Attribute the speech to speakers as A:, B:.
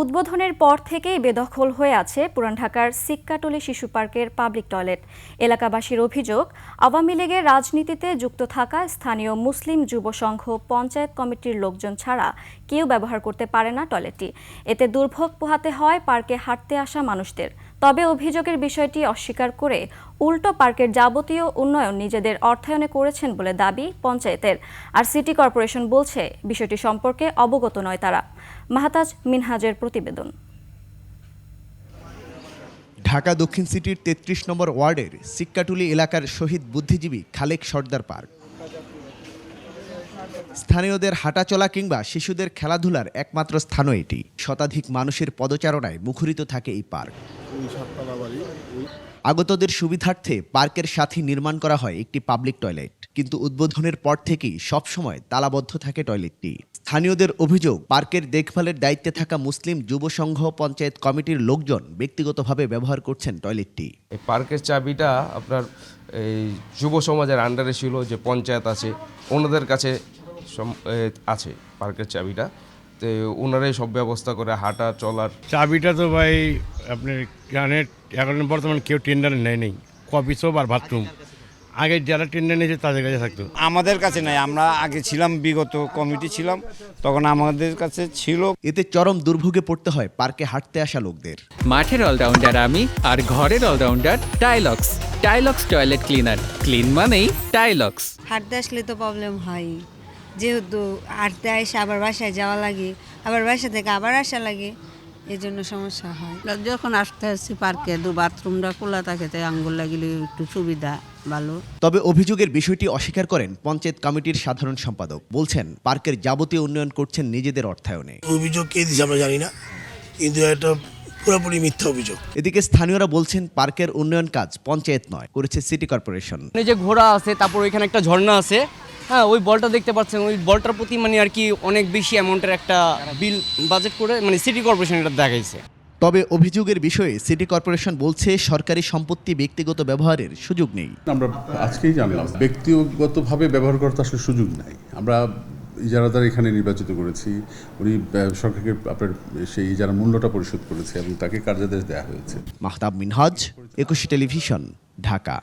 A: উদ্বোধনের পর থেকেই বেদখল হয়ে আছে পুরান ঢাকার সিক্কাটলি শিশু পার্কের পাবলিক টয়লেট। এলাকাবাসীর অভিযোগ, আওয়ামী লীগের রাজনীতিতে যুক্ত থাকা স্থানীয় মুসলিম যুব সংঘ পঞ্চায়েত কমিটির লোকজন ছাড়া কেউ ব্যবহার করতে পারে না টয়লেটটি। এতে দুর্ভোগ পোহাতে হয় পার্কে হাঁটতে আসা মানুষদের। তবে অভিযোগের বিষয়টি অস্বীকার করে উল্টো পার্কের যাবতীয় উন্নয়ন নিজেদের অর্থায়নে করেছেন বলে দাবি পঞ্চায়েতের। আর সিটি কর্পোরেশন বলছে, বিষয়টি সম্পর্কে অবগত নয় তারা। মাহতাজ মিনহাজের প্রতিবেদন।
B: ঢাকা দক্ষিণ সিটির তেত্রিশ নম্বর ওয়ার্ডের সিক্কাটুলি এলাকার শহীদ বুদ্ধিজীবী খালেক সর্দার পার্ক। স্থানীয়দের হাঁটাচলা কিংবা শিশুদের খেলাধুলার একমাত্র স্থানও এটি। শতাধিক মানুষের পদচারণায় মুখরিত থাকে এই পার্ক। আগতদের সুবিধার্থে পার্কের সাথে নির্মাণ করা হয় একটি পাবলিক টয়লেট। কিন্তু উদ্বোধনের পর থেকেই সবসময় তালাবদ্ধ থাকে টয়লেটটি। স্থানীয়দের অভিযোগ পার্কের দেখভালের দায়িত্বে থাকা মুসলিম যুব সংঘ পঞ্চায়েত কমিটির লোকজন ব্যক্তিগতভাবে ব্যবহার করছেন টয়লেটটি।
C: এই পার্কের চাবিটা আপনার এই যুব সমাজের আন্ডারে ছিল যে পঞ্চায়েত আছে ওনাদের কাছে আছে পার্কের চাবিটা। ওনারাই সব ব্যবস্থা করে হাঁটা চলার।
D: চাবিটা তো ভাই আপনার কানে এখন বর্তমানে কেউ টেন্ডার নেয় নেই। কফি শপ আর বাথরুম আগে যারা টেন্ডার নিয়েছে তাদের কাছে থাকতো।
E: আমাদের কাছে নাই আমরা আগে ছিলাম বিগত কমিটি ছিলাম তখন আমাদের কাছে ছিল।
B: এতে চরম দুর্ভোগে পড়তে হয় পার্কে হাঁটতে আসা লোকদের।
F: মাঠের অলরাউন্ডার আমি আর ঘরের allrounder Tylox Tylox toilet cleaner clean মানেই টাইলক্স
G: হাঁটতে আসলে তো প্রবলেম হয়। যেহেতু হাঁটতে আসে আবার বাসায় যাওয়া লাগে আবার বাসা থেকে আবার আসা লাগে এই জন্য সমস্যা হয়।
H: যখন আসতে আসছি পার্কে দু বাথরুমটা খোলা থাকে তাই আঙ্গুল লাগিলে একটু সুবিধা ভালো।
B: তবে অভিযোগের বিষয়টি অস্বীকার করেন পঞ্চায়েত কমিটির সাধারণ সম্পাদক। বলছেন পার্কের যাবতীয় উন্নয়ন করছেন নিজেদের অর্থায়নে।
I: অভিযোগ কে দিচ্ছে আমরা জানি না। কিন্তু এটা পুরোপুরি মিথ্যা অভিযোগ।
B: এদিকে স্থানীয়রা বলছেন পার্কের উন্নয়ন কাজ পঞ্চায়েত নয় করেছে সিটি কর্পোরেশন।
J: এই যে ঘোড়া আছে তারপর ওইখানে একটা ঝর্ণা আছে হ্যাঁ ওই বলটা দেখতে পাচ্ছেন ওই বলটার প্রতি মানে আর কি অনেক বেশি অ্যামাউন্টের একটা বিল বাজেট করে মানে সিটি কর্পোরেশন এটা দেখাইছে।
B: তবে অভিযোগের বিষয়ে সিটি কর্পোরেশন বলছে সরকারি সম্পত্তি ব্যক্তিগত ব্যবহারের সুযোগ নেই।
K: আমরা আজকেই জানলাম ব্যক্তিগতভাবে ব্যবহার করার তো আসলে সুযোগ নাই। আমরা ইজারাদার এখানে নির্বাচিত করেছি, উনি সরকারকে আপনার সেই ইজারা মূল্যটা পরিশোধ করেছে এবং তাকে কার্যাদেশ দেওয়া হয়েছে।
B: মাহতাব মিনহাজ, একুশে টেলিভিশন, ঢাকা।